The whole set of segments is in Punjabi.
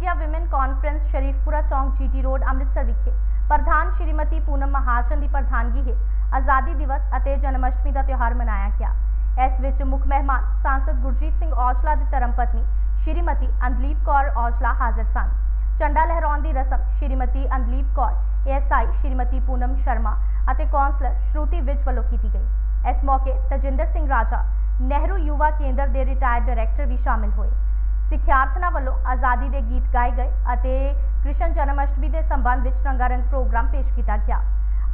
ਇੰਡੀਆ ਵਿਮਨ ਕਾਨਫਰੰਸ ਸ਼ਰੀਫਪੁਰਾ ਚੌਂਕ ਜੀਟੀ ਰੋਡ ਅੰਮ੍ਰਿਤਸਰ ਵਿਖੇ। ਪ੍ਰਧਾਨ ਸ਼੍ਰੀਮਤੀ ਪੂਨਮ ਮਹਾਜਨ ਦੀ ਪ੍ਰਧਾਨਗੀ ਹੇਠ ਆਜ਼ਾਦੀ ਦਿਵਸ ਅਤੇ ਜਨਮ ਅਸ਼ਟਮੀ ਦਾ ਤਿਉਹਾਰ ਮਨਾਇਆ ਗਿਆ। ਇਸ ਵਿੱਚ ਮੁੱਖ ਮਹਿਮਾਨ ਸਾਂਸਦ ਗੁਰਜੀਤ ਸਿੰਘ ਔਜਲਾ ਦੀ ਧਰਮ ਪਤਨੀ ਸ਼੍ਰੀਮਤੀ ਅੰਦਲੀਪ ਕੌਰ ਔਜਲਾ ਹਾਜ਼ਰ ਸਨ। ਝੰਡਾ ਲਹਿਰਾਉਣ ਦੀ ਰਸਮ ਸ਼੍ਰੀਮਤੀ ਅੰਦਲੀਪ ਕੌਰ, ਏਐਸਆਈ ਸ਼੍ਰੀਮਤੀ ਪੂਨਮ ਸ਼ਰਮਾ ਅਤੇ ਕੌਂਸਲਰ ਸ਼ਰੂਤੀ ਵਿਜ ਵੱਲੋਂ ਕੀਤੀ ਗਈ। ਇਸ ਮੌਕੇ ਤਜਿੰਦਰ ਸਿੰਘ ਰਾਜਾ, ਨਹਿਰੂ ਯੁਵਾ ਕੇਂਦਰ ਦੇ ਰਿਟਾਇਰਡ ਡਾਇਰੈਕਟਰ ਵੀ ਸ਼ਾਮਿਲ ਹੋਏ। ਸਿੱਖਿਆਰਥਣਾਂ ਵੱਲੋਂ ਆਜ਼ਾਦੀ ਦੇ ਗੀਤ ਗਾਏ ਗਏ ਅਤੇ ਕ੍ਰਿਸ਼ਨ ਜਨਮ ਅਸ਼ਟਮੀ ਦੇ ਸੰਬੰਧ ਵਿੱਚ ਰੰਗਾਰੰਗ ਪ੍ਰੋਗਰਾਮ ਪੇਸ਼ ਕੀਤਾ ਗਿਆ।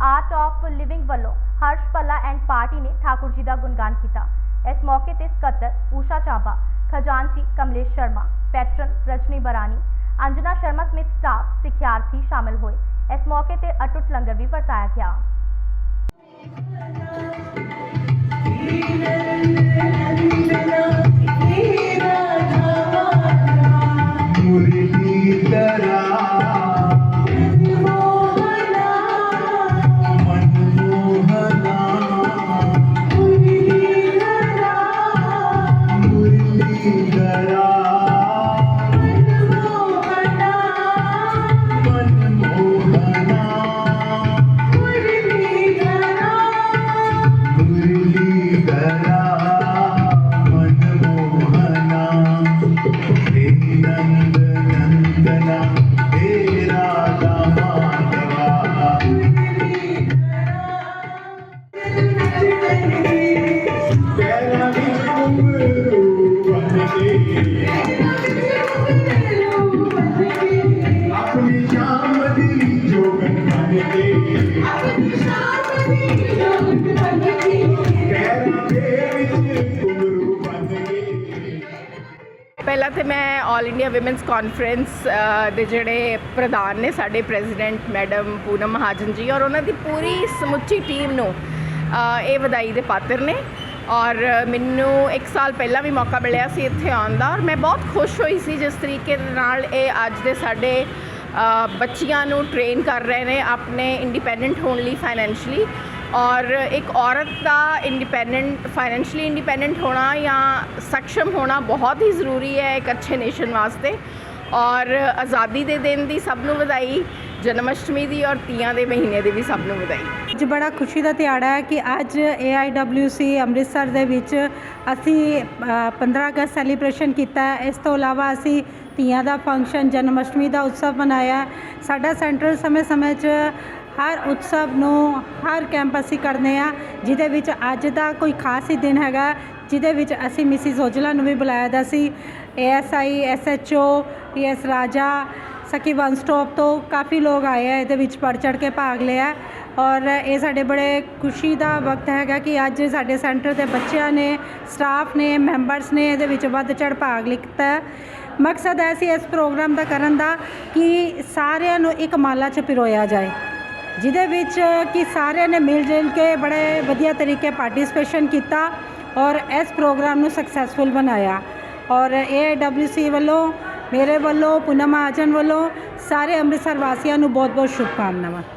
ਆਰਟ ਆਫ ਲਿਵਿੰਗ ਵੱਲੋਂ ਹਰਸ਼ ਪੱਲਾ ਐਂਡ ਪਾਰਟੀ ਨੇ ਠਾਕੁਰ ਜੀ ਦਾ ਗੁਣਗਾਨ ਕੀਤਾ। ਇਸ ਮੌਕੇ ਤੇ ਸਕੱਤਰ ਊਸ਼ਾ ਚਾਬਾ, ਖਜ਼ਾਨਚੀ ਕਮਲੇਸ਼ ਸ਼ਰਮਾ ਪੈਟਰਨ ਰਜਨੀ ਬਰਾਨੀ, ਅੰਜਨਾ ਸ਼ਰਮਾ ਸਮਿਤ ਸਟਾਫ ਸਿੱਖਿਆਰਥੀ ਸ਼ਾਮਲ ਹੋਏ। ਇਸ ਮੌਕੇ ਤੇ ਅਟੁੱਟ ਲੰਗਰ ਵੀ ਵਰਤਾਇਆ ਗਿਆ। ਪਹਿਲਾਂ ਤੇ ਮੈਂ 올 ਇੰਡੀਆ ਔਮਨਸ ਕਾਨਫਰੰਸ ਦੇ ਜਿਹੜੇ ਪ੍ਰਧਾਨ ਨੇ ਸਾਡੇ ਪ੍ਰੈਜ਼ੀਡੈਂਟ ਮੈਡਮ ਪੂਨਮ ਮਹਾਜਨ ਜੀ ਔਰ ਉਹਨਾਂ ਦੀ ਪੂਰੀ ਸਮੁੱਚੀ ਟੀਮ ਨੂੰ ਇਹ ਵਧਾਈ ਦੇ ਪਾਤਰ ਨੇ। ਔਰ ਮੈਨੂੰ ਇੱਕ ਸਾਲ ਪਹਿਲਾਂ ਵੀ ਮੌਕਾ ਮਿਲਿਆ ਸੀ ਇੱਥੇ ਆਉਣ ਦਾ ਔਰ ਮੈਂ ਬਹੁਤ ਖੁਸ਼ ਹੋਈ ਸੀ ਜਿਸ ਤਰੀਕੇ ਦੇ ਨਾਲ ਇਹ ਅੱਜ ਦੇ ਸਾਡੇ ਅ, ਬੱਚੀਆਂ ਨੂੰ ਟ੍ਰੇਨ ਕਰ ਰਹੇ ਨੇ ਆਪਣੇ ਇੰਡੀਪੈਂਡੈਂਟ ਹੋਣ ਲਈ ਫਾਈਨੈਂਸ਼ਲੀ ਔਰ ਇੱਕ ਔਰਤ ਦਾ ਇੰਡੀਪੈਂਡੈਂਟ ਫਾਈਨੈਂਸ਼ਲੀ ਇੰਡੀਪੈਂਡੈਂਟ ਹੋਣਾ ਜਾਂ ਸક્ષਮ ਹੋਣਾ ਬਹੁਤ ਹੀ ਜ਼ਰੂਰੀ ਹੈ ਇੱਕ ਅੱਛੇ ਨੇਸ਼ਨ ਵਾਸਤੇ ਔਰ ਆਜ਼ਾਦੀ ਦੇ ਦਿਨ ਦੀ ਸਭ ਨੂੰ ਵਧਾਈ ਜਨਮ ਅਸ਼ਟਮੀ ਦੀ ਔਰ ਤੀਆਂ ਦੇ ਮਹੀਨੇ ਦੀ ਵੀ ਸਭ ਨੂੰ ਵਧਾਈ। ਅੱਜ ਬੜਾ ਖੁਸ਼ੀ ਦਾ ਦਿਹਾੜਾ ਹੈ ਕਿ ਅੱਜ AIWC ਅੰਮ੍ਰਿਤਸਰ ਦੇ ਵਿੱਚ ਅਸੀਂ ਅ, 15 ਅਗਸਤ ਸੈਲੀਬ੍ਰੇਸ਼ਨ ਕੀਤਾ ਹੈ। ਇਸ ਤੋਂ ਇਲਾਵਾ ਅਸੀਂ ਤੀਆਂ ਦਾ ਫੰਕਸ਼ਨ ਜਨਮ ਅਸ਼ਟਮੀ ਦਾ ਉਤਸਵ ਮਨਾਇਆ ਹੈ। ਸਾਡਾ ਸੈਂਟਰ ਸਮੇਂ-ਸਮੇਂ 'ਚ ਹਰ ਉਤਸਵ ਨੂੰ ਹਰ ਕੈਂਪ ਅਸੀਂ ਕਰਦੇ ਆ ਜਿਹਦੇ ਵਿੱਚ ਅੱਜ ਦਾ ਕੋਈ ਖਾਸ ਹੀ ਦਿਨ ਹੈਗਾ ਜਿਹਦੇ ਵਿੱਚ ਅਸੀਂ ਮਿਸਿਸ ਔਜਲਾ ਨੂੰ ਵੀ ਬੁਲਾਇਆ ਦਾ ਸੀ। ਏਐਸਆਈ ਐਸਐਚਓ ਪੀਐਸ ਰਾਜਾ ਸਕੀ ਵਨ ਸਟਾਪ ਤੋਂ ਕਾਫੀ ਲੋਕ ਆਏ ਆ, ਇਹਦੇ ਵਿੱਚ ਵੱਧ ਚੜ ਕੇ ਭਾਗ ਲਿਆ ਔਰ ਇਹ ਸਾਡੇ ਬੜੇ ਖੁਸ਼ੀ ਦਾ ਵਕਤ ਹੈਗਾ ਕਿ ਅੱਜ ਸਾਡੇ ਸੈਂਟਰ ਦੇ ਬੱਚਿਆਂ ਨੇ ਸਟਾਫ ਨੇ ਮੈਂਬਰਸ ਨੇ ਇਹਦੇ ਵਿੱਚ ਵੱਧ ਚੜ ਭਾਗ ਲਿੱਤਾ ਮਕਸਦ ਹੈ ਸੀ ਇਸ ਪ੍ਰੋਗਰਾਮ ਦਾ ਕਰਨ ਦਾ ਕਿ ਸਾਰਿਆਂ ਨੂੰ ਇੱਕ ਮਾਲਾ 'ਚ ਪਿਰੋਇਆ ਜਾਏ, ਜਿਹਦੇ ਵਿੱਚ ਕਿ ਸਾਰਿਆਂ ਨੇ ਮਿਲ ਜੁਲ ਕੇ ਬੜੇ ਵਧੀਆ ਤਰੀਕੇ ਪਾਰਟਿਸਿਪੇਸ਼ਨ ਕੀਤਾ ਔਰ ਇਸ ਪ੍ਰੋਗਰਾਮ ਨੂੰ ਸਕਸੈਸਫੁਲ ਬਣਾਇਆ। ਔਰ ਏਡਬਲਯੂਸੀ ਵੱਲੋਂ ਮੇਰੇ ਵੱਲੋਂ ਪੂਨਮ ਮਹਾਜਨ ਵੱਲੋਂ ਸਾਰੇ ਅੰਮ੍ਰਿਤਸਰ ਵਾਸੀਆਂ ਨੂੰ ਬਹੁਤ ਬਹੁਤ ਸ਼ੁਭਕਾਮਨਾਵਾਂ।